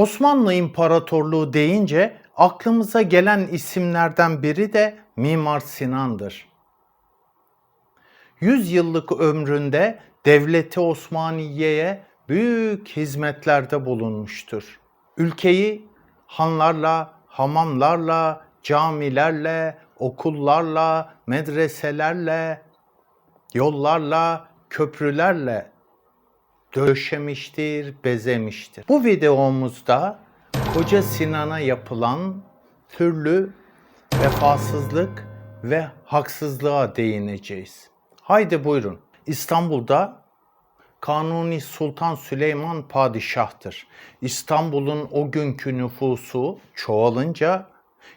Osmanlı İmparatorluğu deyince aklımıza gelen isimlerden biri de Mimar Sinan'dır. 100 yıllık ömründe Devleti Osmaniye'ye büyük hizmetlerde bulunmuştur. Ülkeyi hanlarla, hamamlarla, camilerle, okullarla, medreselerle, yollarla, köprülerle döşemiştir, bezemiştir. Bu videomuzda Koca Sinan'a yapılan türlü vefasızlık ve haksızlığa değineceğiz. Haydi buyurun. İstanbul'da Kanuni Sultan Süleyman padişahtır. İstanbul'un o günkü nüfusu çoğalınca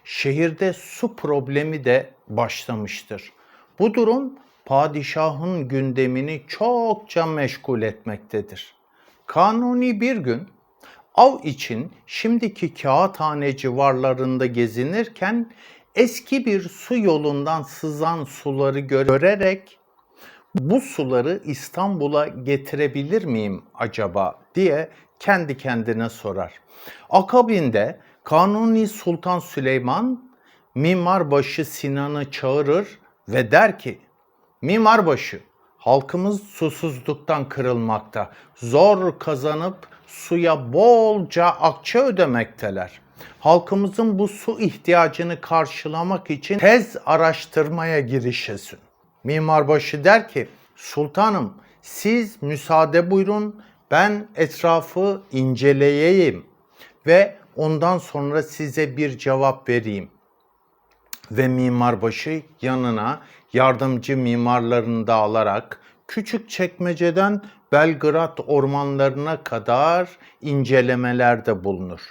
şehirde su problemi de başlamıştır. Bu durum padişahın gündemini çokça meşgul etmektedir. Kanuni bir gün av için şimdiki kağıthane civarlarında gezinirken eski bir su yolundan sızan suları görerek bu suları İstanbul'a getirebilir miyim acaba diye kendi kendine sorar. Akabinde Kanuni Sultan Süleyman Mimarbaşı Sinan'ı çağırır ve der ki Mimarbaşı halkımız susuzluktan kırılmakta. Zor kazanıp suya bolca akçe ödemekteler. Halkımızın bu su ihtiyacını karşılamak için tez araştırmaya girişesin. Mimarbaşı der ki, Sultanım siz müsaade buyurun ben etrafı inceleyeyim ve ondan sonra size bir cevap vereyim. Ve mimarbaşı yanına yardımcı mimarlarını da alarak küçük çekmeceden Belgrad ormanlarına kadar incelemelerde bulunur.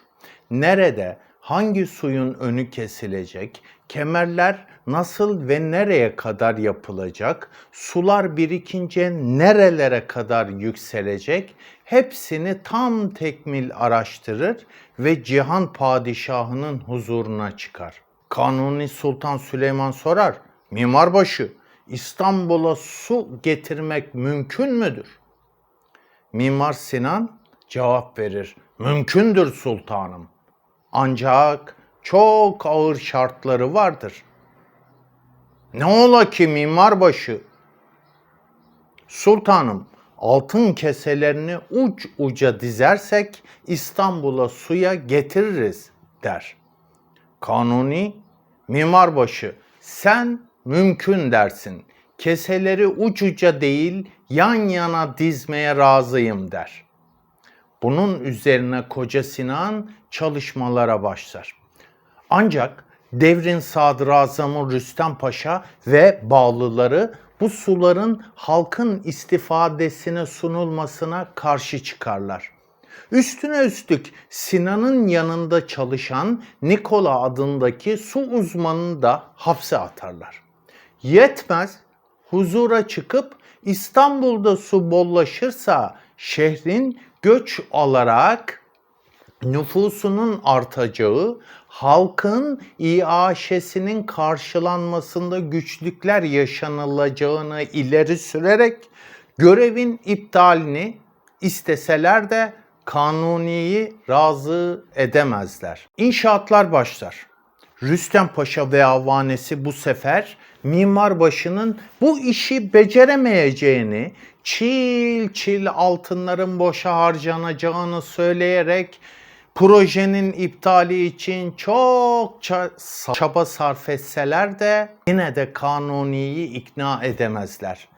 Nerede hangi suyun önü kesilecek, kemerler nasıl ve nereye kadar yapılacak, sular birikince nerelere kadar yükselecek, hepsini tam tekmil araştırır ve cihan padişahının huzuruna çıkar. Kanuni Sultan Süleyman sorar, Mimarbaşı İstanbul'a su getirmek mümkün müdür? Mimar Sinan cevap verir, mümkündür sultanım. Ancak çok ağır şartları vardır. Ne ola ki mimarbaşı? Sultanım, altın keselerini uç uca dizersek İstanbul'a suya getiririz der. Kanuni, mimarbaşı sen mümkün dersin. Keseleri uç uca değil yan yana dizmeye razıyım der. Bunun üzerine Koca Sinan çalışmalara başlar. Ancak devrin sadrazamı Rüstem Paşa ve bağlıları bu suların halkın istifadesine sunulmasına karşı çıkarlar. Üstüne üstlük Sinan'ın yanında çalışan Nikola adındaki su uzmanını da hapse atarlar. Yetmez, huzura çıkıp İstanbul'da su bollaşırsa şehrin göç alarak nüfusunun artacağı, halkın iaşesinin karşılanmasında güçlükler yaşanılacağını ileri sürerek görevin iptalini isteseler de Kanuni'yi razı edemezler. İnşaatlar başlar. Rüstem Paşa ve avanesi bu sefer mimarbaşının bu işi beceremeyeceğini, çil çil altınların boşa harcanacağını söyleyerek projenin iptali için çok çaba sarf etseler de yine de Kanuni'yi ikna edemezler.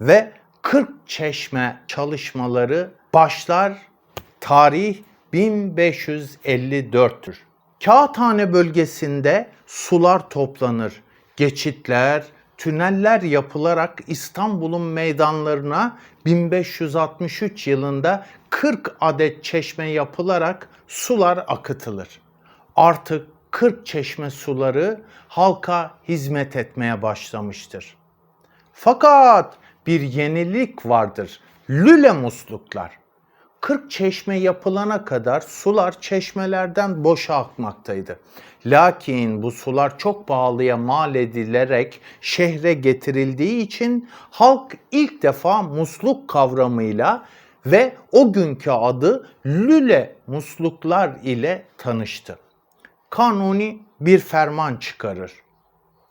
Ve 40 çeşme çalışmaları başlar. Tarih 1554'tür. Kağıthane bölgesinde sular toplanır. Geçitler, tüneller yapılarak İstanbul'un meydanlarına 1563 yılında 40 adet çeşme yapılarak sular akıtılır. Artık 40 çeşme suları halka hizmet etmeye başlamıştır. Fakat bir yenilik vardır. Lüle musluklar. 40 çeşme yapılana kadar sular çeşmelerden boşa akmaktaydı. Lakin bu sular çok pahalıya mal edilerek şehre getirildiği için halk ilk defa musluk kavramıyla ve o günkü adı lüle musluklar ile tanıştı. Kanuni bir ferman çıkarır.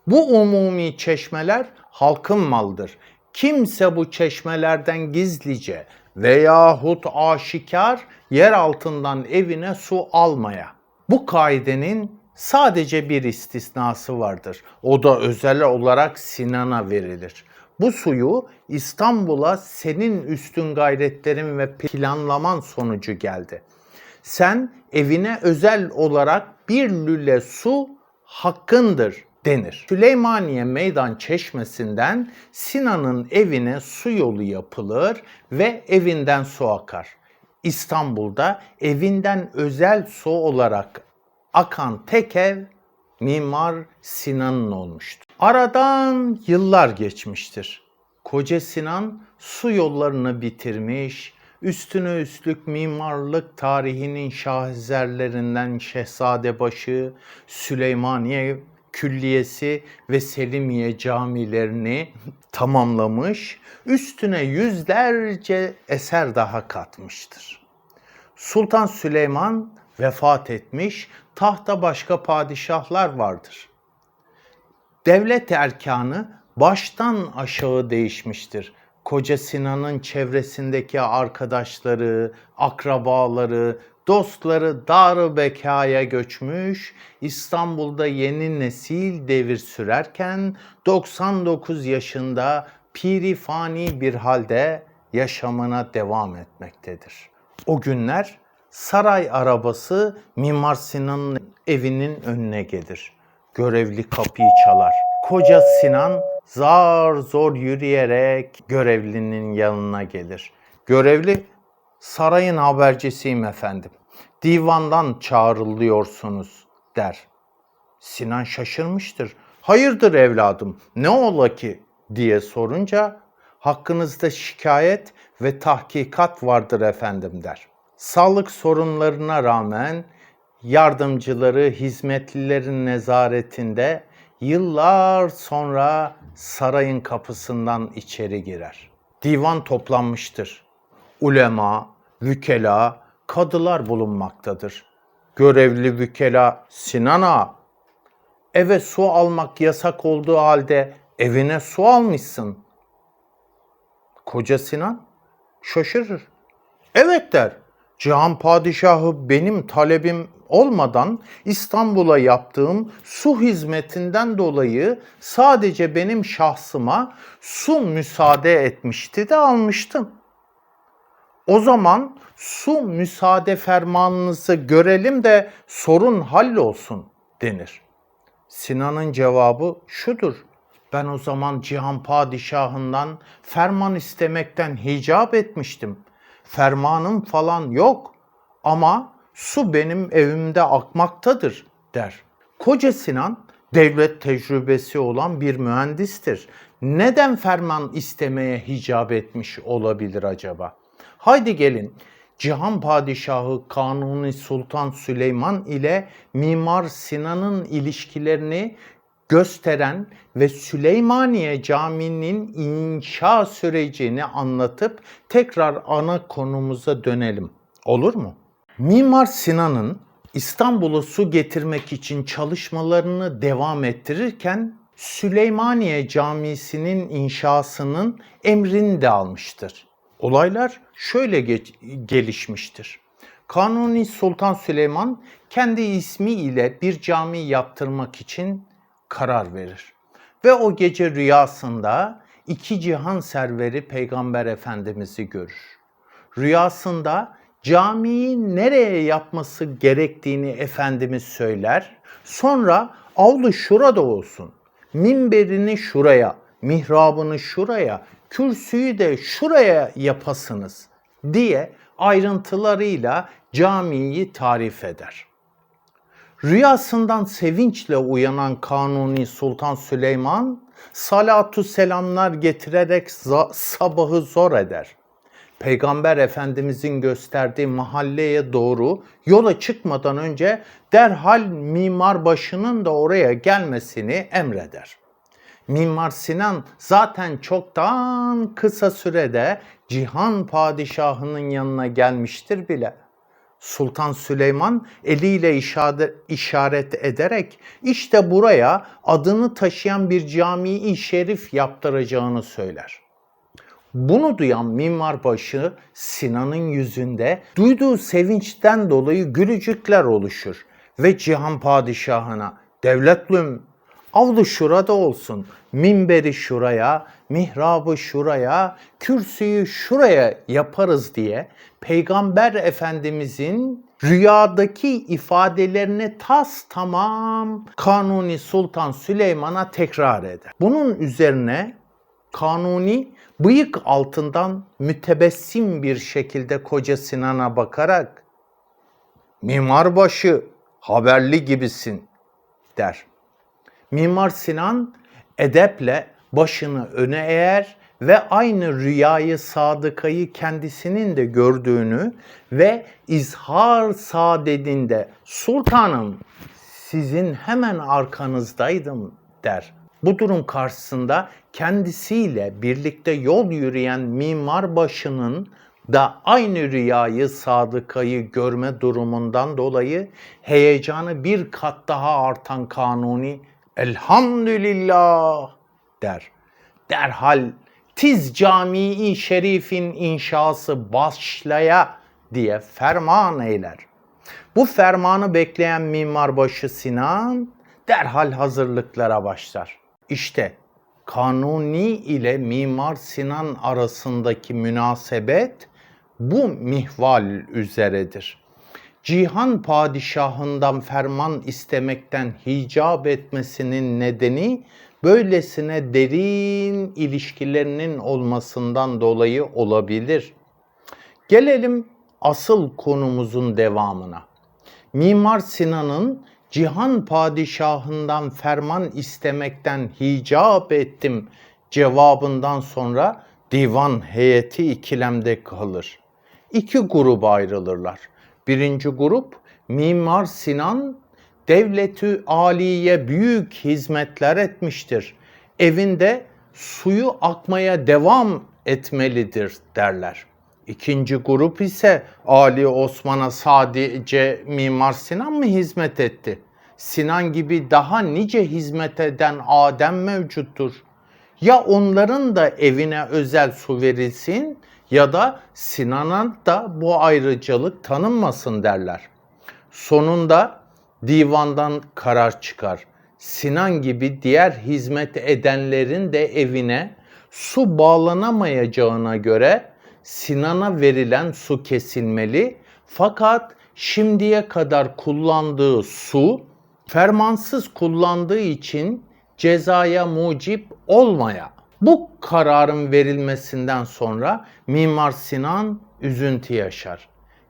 Bu umumi çeşmeler halkın maldır. Kimse bu çeşmelerden gizlice veyahut aşikar yer altından evine su almaya. Bu kaidenin sadece bir istisnası vardır. O da özel olarak Sinan'a verilir. Bu suyu İstanbul'a senin üstün gayretlerin ve planlaman sonucu geldi. Sen evine özel olarak bir lüle su hakkındır denir. Süleymaniye Meydan Çeşmesi'nden Sinan'ın evine su yolu yapılır ve evinden su akar. İstanbul'da evinden özel su olarak akan tek ev Mimar Sinan'ın olmuştur. Aradan yıllar geçmiştir. Koca Sinan su yollarını bitirmiş, üstüne üstlük mimarlık tarihinin şaheserlerinden Şehzadebaşı, Süleymaniye Külliyesi ve Selimiye camilerini tamamlamış, üstüne yüzlerce eser daha katmıştır. Sultan Süleyman vefat etmiş, tahta başka padişahlar vardır. Devlet erkanı baştan aşağı değişmiştir. Koca Sinan'ın çevresindeki arkadaşları, akrabaları, dostları dar bekaya göçmüş, İstanbul'da yeni nesil devir sürerken 99 yaşında pirifani bir halde yaşamına devam etmektedir. O günler saray arabası Mimar Sinan'ın evinin önüne gelir. Görevli kapıyı çalar. Koca Sinan zar zor yürüyerek görevlinin yanına gelir. Görevli sarayın habercisiyim efendim. Divandan çağrılıyorsunuz der. Sinan şaşırmıştır. Hayırdır evladım ne ola ki diye sorunca hakkınızda şikayet ve tahkikat vardır efendim der. Sağlık sorunlarına rağmen yardımcıları hizmetlilerin nezaretinde yıllar sonra sarayın kapısından içeri girer. Divan toplanmıştır. Ulema, vükela, kadılar bulunmaktadır. Görevli vükela Sinan Ağa, eve su almak yasak olduğu halde evine su almışsın. Koca Sinan şaşırır. Evet der. Cihan Padişahı benim talebim olmadan İstanbul'a yaptığım su hizmetinden dolayı sadece benim şahsıma su müsaade etmişti de almıştım. O zaman su müsaade fermanınızı görelim de sorun hallolsun denir. Sinan'ın cevabı şudur. Ben o zaman Cihan Padişahından ferman istemekten hicap etmiştim. Fermanım falan yok ama su benim evimde akmaktadır der. Koca Sinan devlet tecrübesi olan bir mühendistir. Neden ferman istemeye hicap etmiş olabilir acaba? Haydi gelin Cihan Padişahı Kanuni Sultan Süleyman ile Mimar Sinan'ın ilişkilerini gösteren ve Süleymaniye Camii'nin inşa sürecini anlatıp tekrar ana konumuza dönelim. Olur mu? Mimar Sinan'ın İstanbul'a su getirmek için çalışmalarını devam ettirirken Süleymaniye Camisi'nin inşasının emrini de almıştır. Olaylar şöyle geç- gelişmiştir. Kanuni Sultan Süleyman kendi ismi ile bir cami yaptırmak için karar verir. Ve o gece rüyasında iki cihan serveri Peygamber Efendimiz'i görür. Rüyasında camiyi nereye yapması gerektiğini Efendimiz söyler. Sonra avlu şurada olsun, minberini şuraya, mihrabını şuraya, kürsüyü de şuraya yapasınız diye ayrıntılarıyla camiyi tarif eder. Rüyasından sevinçle uyanan Kanuni Sultan Süleyman salatu selamlar getirerek sabahı zor eder. Peygamber Efendimizin gösterdiği mahalleye doğru yola çıkmadan önce derhal mimar başının da oraya gelmesini emreder. Mimar Sinan zaten çoktan kısa sürede Cihan Padişahı'nın yanına gelmiştir bile. Sultan Süleyman eliyle işaret, ederek işte buraya adını taşıyan bir cami-i şerif yaptıracağını söyler. Bunu duyan mimarbaşı Sinan'ın yüzünde duyduğu sevinçten dolayı gülücükler oluşur ve Cihan Padişahına devletlüm avlu şurada olsun, minberi şuraya, mihrabı şuraya, kürsüyü şuraya yaparız diye Peygamber Efendimizin rüyadaki ifadelerini tas tamam Kanuni Sultan Süleyman'a tekrar eder. Bunun üzerine Kanuni bıyık altından mütebessim bir şekilde Koca Sinan'a bakarak mimarbaşı haberli gibisin der. Mimar Sinan edeple başını öne eğer ve aynı rüyayı sadıkayı kendisinin de gördüğünü ve izhar saadetinde sultanım sizin hemen arkanızdaydım der. Bu durum karşısında kendisiyle birlikte yol yürüyen mimar başının da aynı rüyayı sadıkayı görme durumundan dolayı heyecanı bir kat daha artan kanuni elhamdülillah der. Derhal tiz camii şerifin inşası başlaya diye ferman eyler. Bu fermanı bekleyen mimarbaşı Sinan derhal hazırlıklara başlar. İşte Kanuni ile Mimar Sinan arasındaki münasebet bu mihval üzeredir. Cihan padişahından ferman istemekten hicap etmesinin nedeni böylesine derin ilişkilerinin olmasından dolayı olabilir. Gelelim asıl konumuzun devamına. Mimar Sinan'ın Cihan padişahından ferman istemekten hicap ettim cevabından sonra divan heyeti ikilemde kalır. İki gruba ayrılırlar. Birinci grup Mimar Sinan devleti aliye büyük hizmetler etmiştir. Evinde suyu akmaya devam etmelidir derler. İkinci grup ise Ali Osman'a sadece Mimar Sinan mı hizmet etti? Sinan gibi daha nice hizmet eden Adem mevcuttur. Ya onların da evine özel su verilsin ya da Sinan'a da bu ayrıcalık tanınmasın derler. Sonunda divandan karar çıkar. Sinan gibi diğer hizmet edenlerin de evine su bağlanamayacağına göre Sinan'a verilen su kesilmeli. Fakat şimdiye kadar kullandığı su fermansız kullandığı için cezaya mucip olmaya. Bu kararın verilmesinden sonra Mimar Sinan üzüntü yaşar.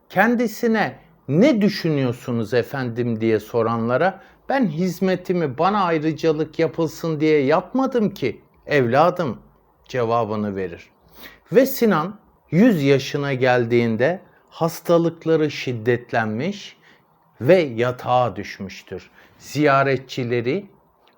Kendisine ne düşünüyorsunuz efendim diye soranlara ben hizmetimi bana ayrıcalık yapılsın diye yapmadım ki evladım cevabını verir. Ve Sinan 100 yaşına geldiğinde hastalıkları şiddetlenmiş ve yatağa düşmüştür. Ziyaretçileri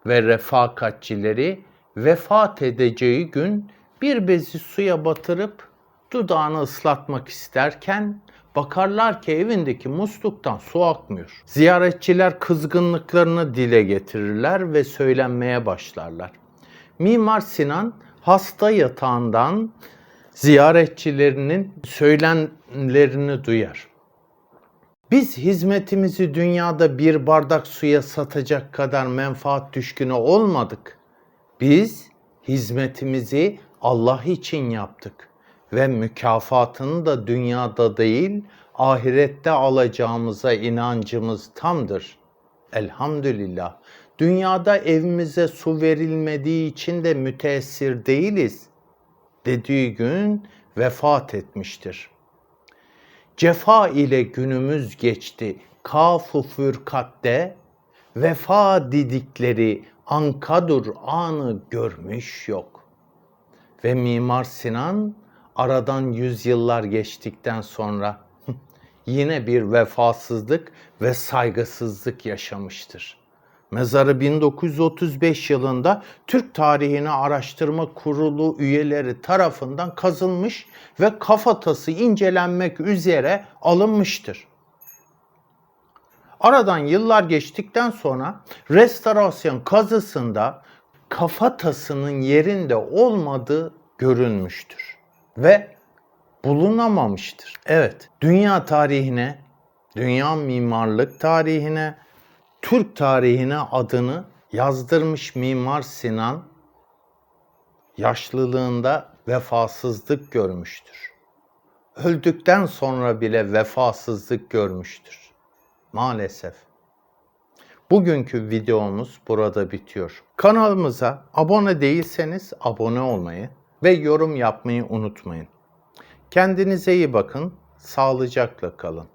ve refakatçileri vefat edeceği gün bir bezi suya batırıp dudağını ıslatmak isterken bakarlar ki evindeki musluktan su akmıyor. Ziyaretçiler kızgınlıklarını dile getirirler ve söylenmeye başlarlar. Mimar Sinan hasta yatağından ziyaretçilerinin söylemlerini duyar. Biz hizmetimizi dünyada bir bardak suya satacak kadar menfaat düşkünü olmadık. Biz hizmetimizi Allah için yaptık ve mükafatını da dünyada değil ahirette alacağımıza inancımız tamdır. Elhamdülillah. Dünyada evimize su verilmediği için de müteessir değiliz dediği gün vefat etmiştir. Cefa ile günümüz geçti. Kafu fürkatte vefa didikleri ankadur anı görmüş yok. Ve Mimar Sinan aradan yüzyıllar geçtikten sonra yine bir vefasızlık ve saygısızlık yaşamıştır. Mezarı 1935 yılında Türk Tarihini Araştırma Kurulu üyeleri tarafından kazılmış ve kafatası incelenmek üzere alınmıştır. Aradan yıllar geçtikten sonra restorasyon kazısında kafatasının yerinde olmadığı görülmüştür ve bulunamamıştır. Evet, dünya tarihine, dünya mimarlık tarihine, Türk tarihine adını yazdırmış Mimar Sinan yaşlılığında vefasızlık görmüştür. Öldükten sonra bile vefasızlık görmüştür. Maalesef. Bugünkü videomuz burada bitiyor. Kanalımıza abone değilseniz abone olmayı ve yorum yapmayı unutmayın. Kendinize iyi bakın, sağlıcakla kalın.